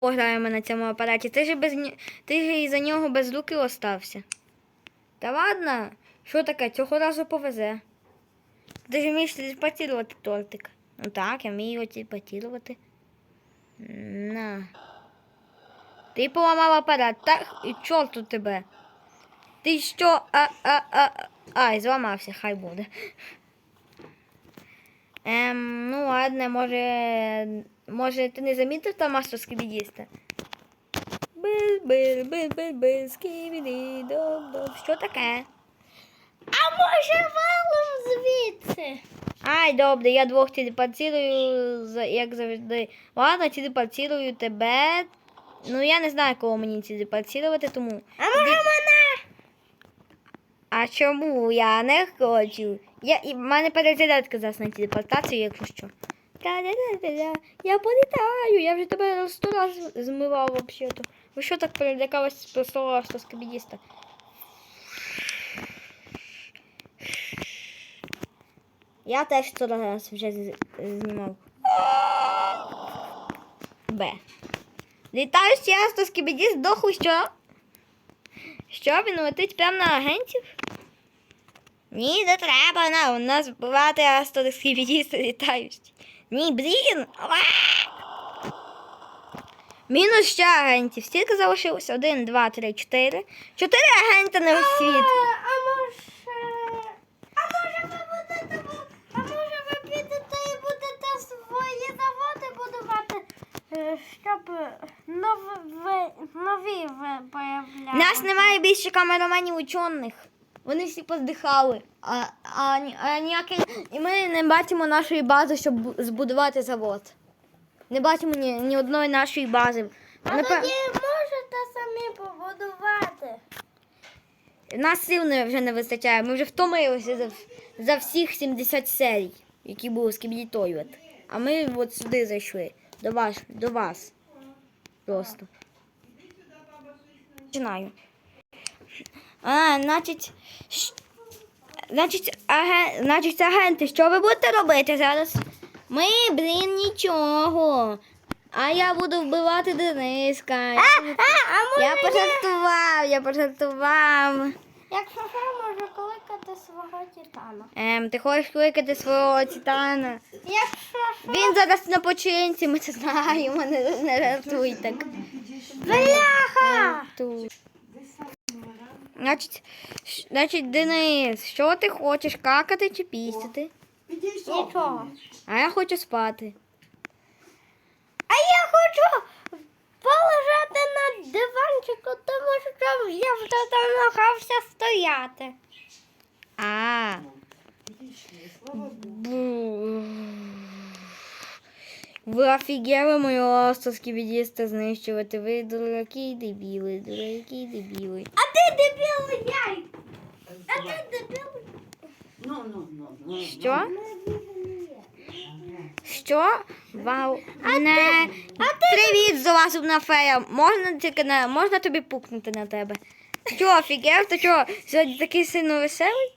пограємо на цьому апараті. Ти ж без ти ж і за нього без руки остався. Та ладно, що таке, цього разу повезе. Ти ж вмієш телепортувати тортик. Ну так, я вмію його телепортувати. На. Ти поламав апарат, так? І чорту тебе. Ти що? А, а, а, ай, зламався, хай буде. Ем, ну ладно, може. Може, ти не замітив там масу скібідіста? Бил, бил, бил, бил, бил, скібіді, доб, доб. Що таке? А може валом звідси? Ай, добре, я двох телепортирую, за- як завжди. Ладно, телепортирую тебе. Ну, я не знаю, кого мені телепортувати, тому. А може мене? А чому я не хочу? Я, і в мене перезарядка зараз на телепортацію, якщо що. Я політаю, я вже тебе сто раз змивав взагалі-то. Ви що так перелякалися просто що скабідіста? Я теж сто раз вже знімав. Б. Літаю часто скібідіст доху, що? Що він летить прямо на агентів? Ні, не треба на у нас бувати астроскібідісти літають. Ні, блін. Мінус ще агентів. Стільки залишилось? Один, два, три, чотири. Чотири агента на світ. А може... А може ви будете... А може ви підете і будете свої заводи будувати, е, щоб нові, нові ви появляли? Нас немає більше камераменів учених. Вони всі поздихали. А, а, а ніяке... І ми не бачимо нашої бази, щоб збудувати завод. Не бачимо ні, ні одної нашої бази. А Напе- тоді можете самі побудувати. Нас сил не- вже не вистачає. Ми вже втомилися за, за всіх 70 серій, які були з Кібдітою. А ми от сюди зайшли. До вас. До вас. Просто. Починаю. А, значить. щ- Значить, аген... значить, агенти, що ви будете робити зараз? Ми, блін, нічого. А я буду вбивати Дениска. Я, а я пожартував, я пожартував. Якщо що, можу кликати свого титана. Ем, ти хочеш кликати свого титана? Якщо що... Він зараз на починці, ми це знаємо, не, не рятуй так. Бляха! Тут. Значить, значить, Денис, що ти хочеш, какати чи пісяти? Нічого. А я хочу спати. А я хочу полежати на диванчику, тому що я вже намагався стояти. А. Бу. Ви офігели мою ластовські відісти знищувати. Ви дураки дебіли, дураки дебіли. А ти дебіл яй! А ти дебіл. Ну, ну, ну, ну. Що? Що? Вау. Не. Привіт, золасубна фея. Можна тільки на можна тобі пукнути на тебе? Що, офігел? Ти що, сьогодні такий сильно веселий?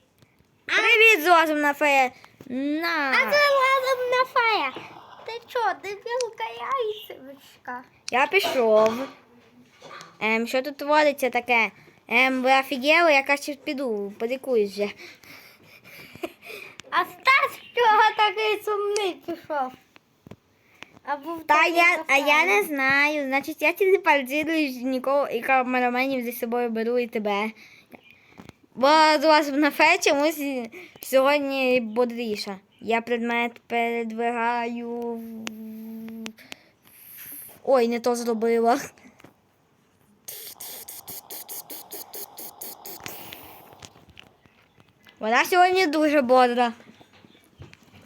Привіт, золасубна фея. На. А це ладом на фея. Ти що, дебілка яйцевичка? Я пішов. Ем, що тут твориться таке? Ем, ви офігели, я краще піду, подикуюсь вже. А Стас чого такий сумний пішов? А був Та такий я, а я не знаю. Значить, я тільки пальцірую нікого і камераменів зі собою беру і тебе. Бо з вас на фе чомусь сьогодні бодріша. Я предмет передвигаю. Ой, не то зробила. Вона сьогодні дуже бодра.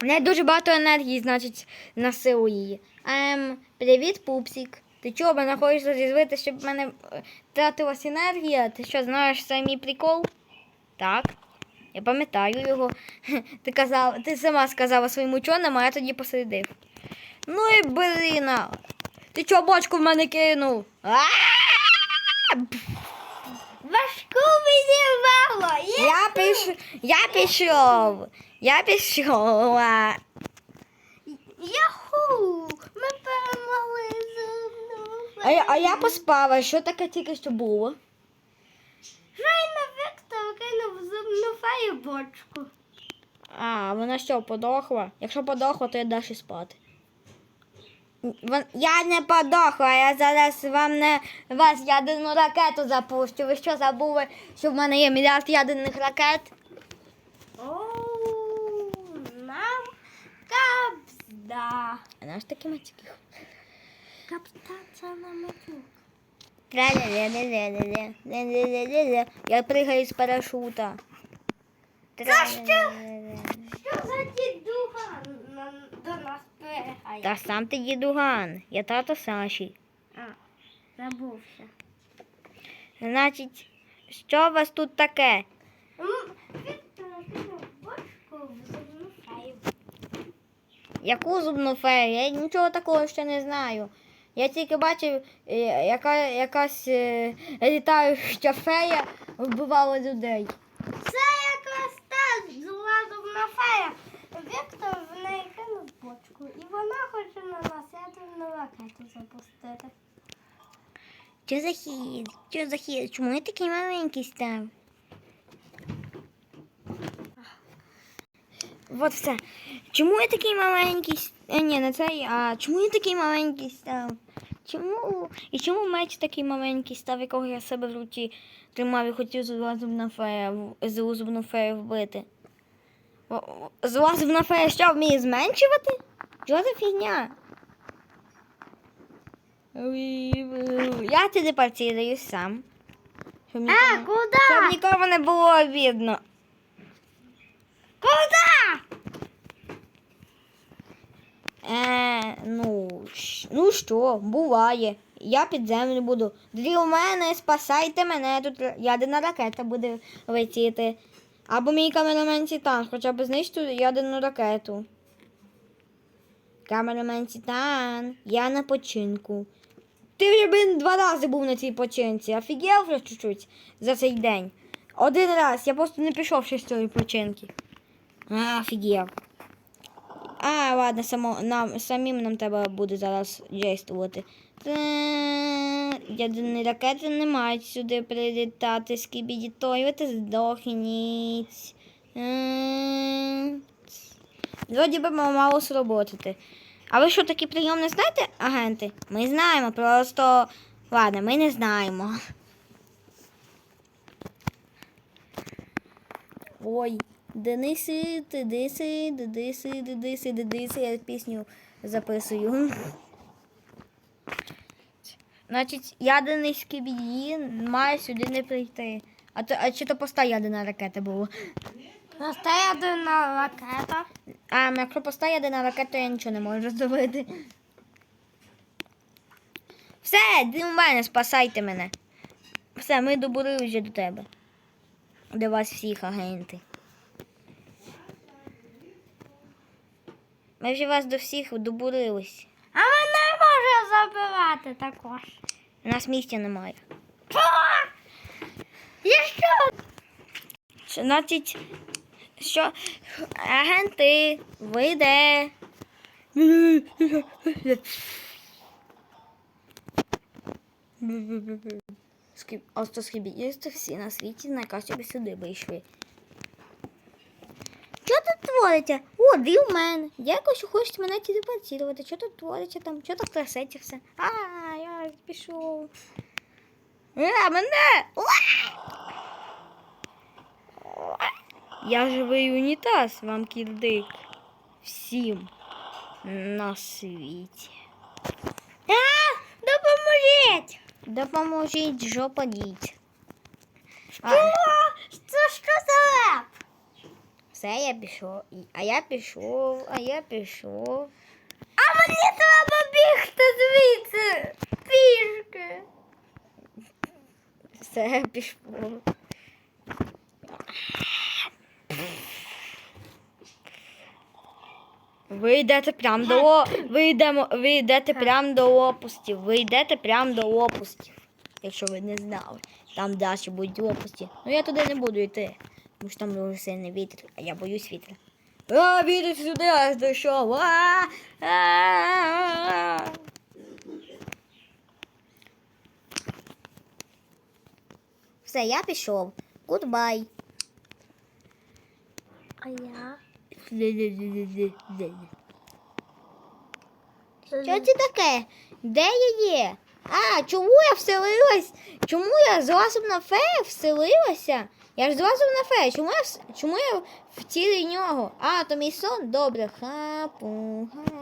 У неї дуже багато енергії, значить, на силу її. Ем, привіт, пупсик. Ти чого мене хочеш розізвити, щоб в мене е, тратилась енергія? Ти що, знаєш цей мій прикол? Так. Я пам'ятаю його. Ти казав, ти сама сказала своїм ученим, а я тоді посередив. Ну і бліна. Ти чого бочку в мене кинув? Важку мені мало. Я пішов. Я пішов. Я пішов. Яху! Ми перемогли А я, а я поспала, що таке тільки що було? бочку. А, вона що, подохла? Якщо подохла, то я далі спати. Я не подохла, я зараз вам не вас ядерну ракету запущу. Ви що забули, що в мене є мільярд ядерних ракет? Оу, нам капзда. А наш такі матюки? Капзда це на матюк. Я пригаю з парашута. Тра-ля-ля-ля-ля. Що за дідуга на, до нас пригає? Та сам ти дідуган, я тато Саші. А, забувся. Значить, що у вас тут таке? Яку зубну фею? Я нічого такого ще не знаю. Я тільки бачив, е, яка якась е, літаюча фея вбивала людей. Це якраз та зла зубна. Віктор в неї кинув бочку, і вона хоче на нас ядерну ракету запустити. Що за хід? Що за хід? Чому я такий маленький став? От все. Чому я такий маленький? с- Е, ні, не цей, а чому я такий маленький став? Чому? І чому меч такий маленький став, якого я себе в руці тримав і хотів в- зубну фею вбити? Зла зубна фея що вміє зменшувати? Що за фігня? Я телепортирую сам. Щоб А, нікому, щоб нікому не було видно. Куди? Е, ну, ну що, буває. Я під землю буду. Тоді у мене, спасайте мене, тут ядерна ракета буде летіти. Або мій камерамен Титан, хоча б знищити ядерну ракету. Камерамен Титан, я на починку. Ти вже блин, два рази був на цій починці. Офігел вже чуть-чуть за цей день. Один раз, я просто не пішов ще з цієї починки. А, офігел. А, ладно, само, нам, самим нам треба буде зараз дійствувати. Ядерні ракети не мають сюди прилітати, скібіді тойоти здохніть. М, Вроді би мало сработати. А ви що такий прийом не знаєте, агенти? Ми знаємо, просто. Ладно, ми не знаємо. Ой, Дениси, Дениси, Дениси, Дениси, Дениси, я пісню записую. Значить, ядерний скібії має сюди не прийти. А, то, а чи то поста ядерна ракета була? Наста ядерна ракета. А якщо поста ядерна ракета, я нічого не можу зробити. Все, йди у мене, спасайте мене. Все, ми добули вже до тебе. До вас всіх агенти. Ми вже вас до всіх добурились вибивати також. У нас місця немає. Що? Я що? 17. Що? Агенти, вийде. Остоскібісти всі на світі на касі сюди вийшли. Твориться? О, дві в мене. Якось хочуть мене телепортувати. Що тут твориться там? Що так трясеться все? А, я пішов. А, мене! Я живий унітаз, вам кірдик. Всім на світі. А, допоможіть! Допоможіть, жопадіть. А, О, це що за леп? Все, я пішов. А я пішов, а я пішов. А мені треба бігти звідси. Пішки. Все, пішов. Ви йдете прям до ло... ви, йдемо... ви йдете прям до лопустів. Ви йдете прям до лопустів. Якщо ви не знали. Там далі будуть лопусті. Ну я туди не буду йти. Тому що там дуже сильний вітер, а я боюсь вітра. А, вітер сюди, аж дійшов. А, а, а, а. Все, я пішов. Goodbye. А я? Що це таке? Де я є? А, чому я вселилась? Чому я з на фея вселилася? Я ж з на фея. Чому я, чому я в тілі нього? А, то мій сон? Добре. Хапу, хапу.